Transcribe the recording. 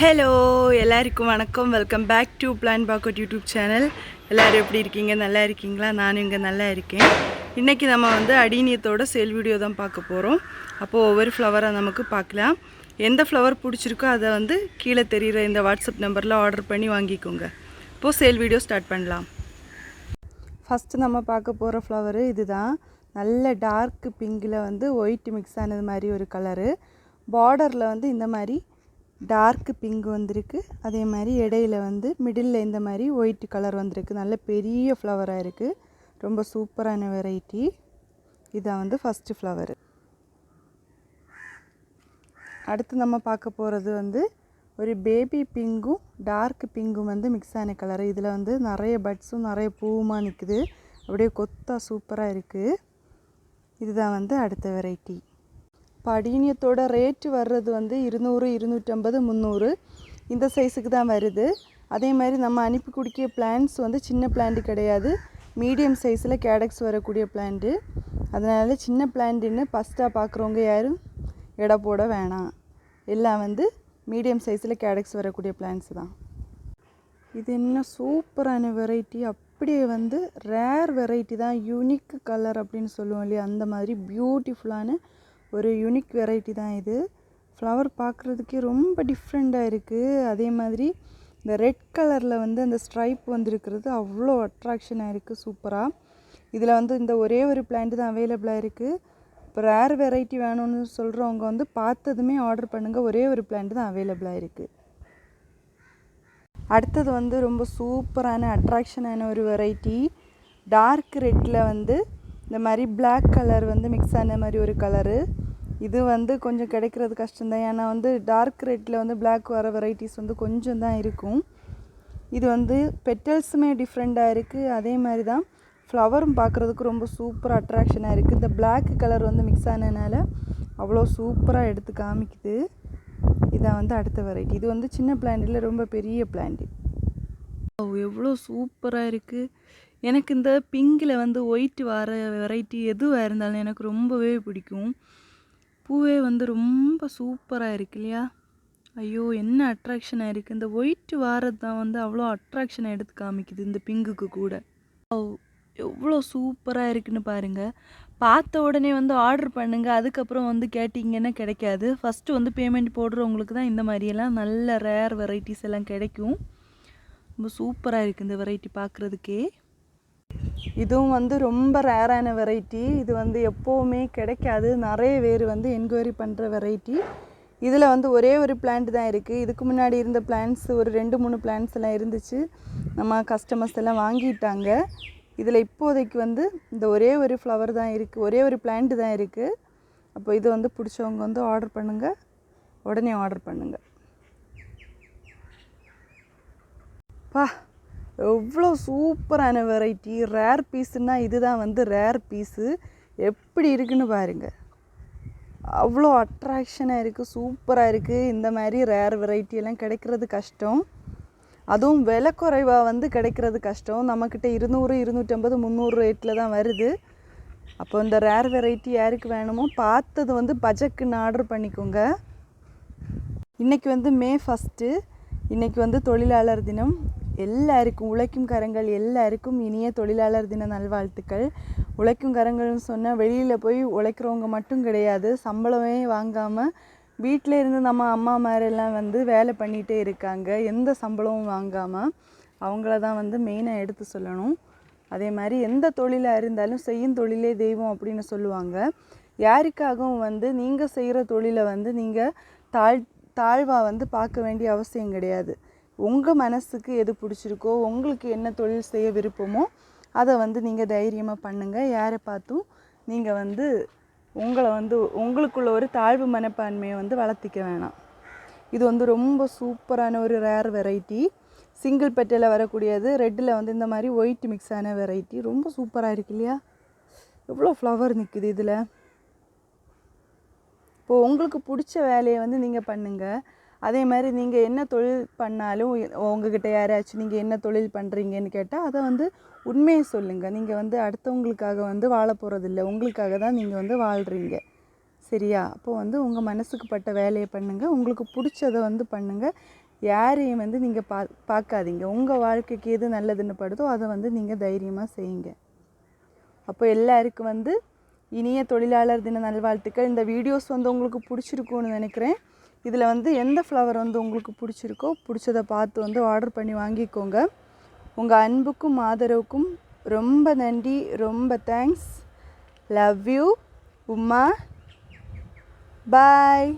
Hello எல்லாருக்கும் வணக்கம். Welcome back to plan பாக்கோட் யூடியூப் சேனல் எல்லோரும் எப்படி இருக்கீங்க? நல்லா இருக்கீங்களா? நானும் இங்கே நல்லா இருக்கேன். இன்றைக்கி நம்ம வந்து அடினியத்தோட சேல் வீடியோ தான் பார்க்க போகிறோம் அப்போது ஒவ்வொரு ஃப்ளவரை நமக்கு பார்க்கலாம். எந்த ஃப்ளவர் பிடிச்சிருக்கோ அதை வந்து கீழே தெரிகிற இந்த வாட்ஸ்அப் நம்பரில் ஆர்டர் பண்ணி வாங்கிக்கோங்க. இப்போது சேல் வீடியோ ஸ்டார்ட் பண்ணலாம். ஃபஸ்ட்டு நம்ம பார்க்க போகிற ஃப்ளவரு இதுதான். நல்ல டார்க் பிங்கில் வந்து ஒயிட் மிக்ஸ் ஆனது மாதிரி ஒரு கலரு பார்டரில் வந்து இந்த மாதிரி டார்க் பிங்க் வந்திருக்கு. அதே மாதிரி இடையில வந்து மிடில் இந்த மாதிரி ஒயிட் கலர் வந்திருக்கு. நல்ல பெரிய ஃப்ளவராக இருக்குது ரொம்ப சூப்பரான வெரைட்டி இதான் வந்து ஃபஸ்ட்டு ஃப்ளவரு அடுத்து நம்ம பார்க்க போகிறது வந்து ஒரு பேபி பிங்கும் டார்க் பிங்கும் வந்து மிக்ஸ் ஆன கலர் இதில் வந்து நிறைய பட்ஸும் நிறைய பூவுமாக நிற்குது அப்படியே கொத்தா சூப்பராக இருக்குது இதுதான் வந்து அடுத்த வெரைட்டி படினியத்தோட ரேட்டு வர்றது வந்து இருநூறு இருநூற்றம்பது முந்நூறு. இந்த சைஸுக்கு தான் வருது. அதே மாதிரி நம்ம அனுப்பி கொடுக்கிய பிளான்ஸ் வந்து சின்ன பிளான்ட் கிடையாது. மீடியம் சைஸில் கேடக்ஸ் வரக்கூடிய பிளான்ட்டு அதனால் சின்ன பிளான்ட்டுன்னு ஃபஸ்ட்டாக பார்க்குறவங்க யாரும் எடை போட வேணாம். எல்லாம் வந்து மீடியம் சைஸில் கேடக்ஸ் வரக்கூடிய பிளான்ஸ் தான். இது என்ன சூப்பரான வெரைட்டி அப்படியே வந்து ரேர் வெரைட்டி தான். யூனிக் கலர் அப்படின்னு சொல்லுவோம் இல்லையா? அந்த மாதிரி பியூட்டிஃபுல்லான ஒரு யூனிக் வெரைட்டி தான் இது. ஃப்ளவர் பார்க்குறதுக்கே ரொம்ப டிஃப்ரெண்ட்டாக இருக்குது அதே மாதிரி இந்த ரெட் கலரில் வந்து அந்த ஸ்ட்ரைப் வந்துருக்கிறது அவ்வளோ அட்ராக்ஷனாக இருக்குது சூப்பராக இதில் வந்து இந்த ஒரே ஒரு பிளான்ட் தான் அவைலபிளாக இருக்குது இப்போ ரேர் வெரைட்டி வேணும்னு சொல்கிறவங்க வந்து பார்த்ததுமே ஆர்டர் பண்ணுங்கள் ஒரே ஒரு பிளான்ட் தான் அவைலபிளாக இருக்குது அடுத்தது வந்து ரொம்ப சூப்பரான அட்ராக்ஷனான ஒரு வெரைட்டி டார்க் ரெட்டில் வந்து இந்த மாதிரி பிளாக் கலர் வந்து மிக்ஸ் ஆன மாதிரி ஒரு கலரு இது வந்து கொஞ்சம் கிடைக்கிறது கஷ்டம்தான். ஏன்னா வந்து டார்க் ரெட்டில் வந்து பிளாக் வர வெரைட்டிஸ் வந்து கொஞ்சம் தான் இருக்கும். இது வந்து பெட்டல்ஸுமே டிஃப்ரெண்ட்டாக இருக்குது அதே மாதிரி தான் ஃப்ளவரும் பார்க்குறதுக்கு ரொம்ப சூப்பர் அட்ராக்ஷனாக இருக்குது இந்த பிளாக் கலர் வந்து மிக்ஸ் ஆனதுனால அவ்வளோ சூப்பராக எடுத்து காமிக்குது. இதான் வந்து அடுத்த வெரைட்டி இது வந்து சின்ன பிளான்ட்டில் ரொம்ப பெரிய பிளான்ட் எவ்வளோ சூப்பராக இருக்குது எனக்கு இந்த பிங்கில் வந்து ஒயிட் வர வெரைட்டி எதுவாக இருந்தாலும் எனக்கு ரொம்பவே பிடிக்கும். பூவே வந்து ரொம்ப சூப்பராக இருக்கு இல்லையா? ஐயோ என்ன அட்ராக்ஷனாக இருக்குது இந்த ஒயிட் வாரது தான் வந்து அவ்வளோ அட்ராக்ஷனை எடுத்து காமிக்குது இந்த பிங்குக்கு கூட. எவ்வளோ சூப்பராக இருக்குன்னு பாருங்கள் பார்த்த உடனே வந்து ஆர்டர் பண்ணுங்கள் அதுக்கப்புறம் வந்து கேட்டிங்கன்னா கிடைக்காது. ஃபஸ்ட்டு வந்து பேமெண்ட் போடுறவங்களுக்கு தான் இந்த மாதிரியெல்லாம் நல்ல ரேர் வெரைட்டிஸ் எல்லாம் கிடைக்கும். ரொம்ப சூப்பராக இருக்குது இந்த வெரைட்டி பார்க்குறதுக்கே. இதுவும் வந்து ரொம்ப ரேரான வெரைட்டி. இது வந்து எப்போவுமே கிடைக்காது. நிறைய பேர் வந்து என்கொயரி பண்ணுற வெரைட்டி. இதில் வந்து ஒரே ஒரு பிளான்ட் தான் இருக்குது இதுக்கு முன்னாடி இருந்த பிளான்ஸ் ஒரு ரெண்டு மூணு பிளான்ஸ் எல்லாம் இருந்துச்சு. நம்ம கஸ்டமர்ஸ் எல்லாம் வாங்கிட்டாங்க. இதில் இப்போதைக்கு வந்து இந்த ஒரே ஒரு ஃப்ளவர் தான் இருக்குது ஒரே ஒரு பிளான்ட் தான் இருக்குது அப்போ இது வந்து பிடிச்சவங்க வந்து ஆர்டர் பண்ணுங்கள் உடனே ஆர்டர் பண்ணுங்கள் பா எவ்வளோ சூப்பரான வெரைட்டி. ரேர் பீஸுன்னா இதுதான் வந்து ரேர் பீஸு. எப்படி இருக்குன்னு பாருங்கள் அவ்வளோ அட்ராக்ஷனாக இருக்குது சூப்பராக இருக்குது இந்த மாதிரி ரேர் வெரைட்டியெல்லாம் கிடைக்கிறது கஷ்டம். அதுவும் விலை குறைவாக வந்து கிடைக்கிறது கஷ்டம். நம்மக்கிட்ட இருநூறு இருநூற்றம்பது முந்நூறு ரேட்டில் தான் வருது. அப்போ இந்த ரேர் வெரைட்டி யாருக்கு வேணுமோ பார்த்தது வந்து பஜக்குன்னு ஆர்டர் பண்ணிக்கோங்க. இன்றைக்கி வந்து மே ஃபஸ்ட்டு. இன்றைக்கி வந்து தொழிலாளர் தினம். எல்லாருக்கும் உழைக்கும் கரங்கள் எல்லாருக்கும் இனிய தொழிலாளர் தின நல்வாழ்த்துக்கள். உழைக்கும் கரங்கள்னு சொன்னால் வெளியில் போய் உழைக்கிறவங்க மட்டும் கிடையாது. சம்பளமே வாங்காமல் வீட்டில் இருந்து நம்ம அம்மா மாதிரிலாம் வந்து வேலை பண்ணிகிட்டே இருக்காங்க. எந்த சம்பளமும் வாங்காமல் அவங்கள தான் வந்து மெயினாக எடுத்து சொல்லணும். அதே மாதிரி எந்த தொழிலாக இருந்தாலும் செய்யும் தொழிலே தெய்வம் அப்படின்னு சொல்லுவாங்க. யாருக்காகவும் வந்து நீங்கள் செய்கிற தொழிலை வந்து நீங்கள் தாழ் தாழ்வாக வந்து பார்க்க வேண்டிய அவசியம் கிடையாது. உங்கள் மனசுக்கு எது பிடிச்சிருக்கோ உங்களுக்கு என்ன தொழில் செய்ய விருப்பமோ அதை வந்து நீங்கள் தைரியமாக பண்ணுங்கள் யாரை பார்த்தும் நீங்கள் வந்து உங்களை வந்து உங்களுக்குள்ள ஒரு தாழ்வு மனப்பான்மையை வந்து வளர்த்திக்க வேணாம். இது வந்து ரொம்ப சூப்பரான ஒரு ரேர் வெரைட்டி. சிங்கிள் பெட்டில் வரக்கூடியது ரெட்டில் வந்து இந்த மாதிரி ஒயிட் மிக்ஸ் ஆன வெரைட்டி. ரொம்ப சூப்பராக இருக்கு இல்லையா? எவ்வளோ ஃப்ளவர் நிற்குது இதில். இப்போது உங்களுக்கு பிடிச்ச வேலையை வந்து நீங்கள் பண்ணுங்கள் அதே மாதிரி நீங்கள் என்ன தொழில் பண்ணாலும் உங்ககிட்ட யாராச்சும் நீங்கள் என்ன தொழில் பண்ணுறீங்கன்னு கேட்டால் அதை வந்து உண்மையை சொல்லுங்கள் நீங்கள் வந்து அடுத்தவங்களுக்காக வந்து வாழ போகிறதில்ல உங்களுக்காக தான் நீங்கள் வந்து வாழ்கிறீங்க சரியா? அப்போது வந்து உங்கள் மனசுக்கு பட்ட வேலையை பண்ணுங்கள் உங்களுக்கு பிடிச்சதை வந்து பண்ணுங்கள் யாரையும் வந்து நீங்கள் பா பார்க்காதீங்க. உங்கள் வாழ்க்கைக்கு எது நல்லதுன்னு படுதோ அதை வந்து நீங்கள் தைரியமாக செய்யுங்க. அப்போ எல்லாருக்கும் வந்து இனிய தொழிலாளர் தின நல்வாழ்த்துக்கள். இந்த வீடியோஸ் வந்து உங்களுக்கு பிடிச்சிருக்கும்னு நினைக்கிறேன். இதில் வந்து எந்த ஃப்ளவர் வந்து உங்களுக்கு பிடிச்சிருக்கோ பிடிச்சதை பார்த்து வந்து ஆர்டர் பண்ணி வாங்கிக்கோங்க. உங்கள் அன்புக்கும் ஆதரவுக்கும் ரொம்ப நன்றி ரொம்ப thanks love you Uma. Bye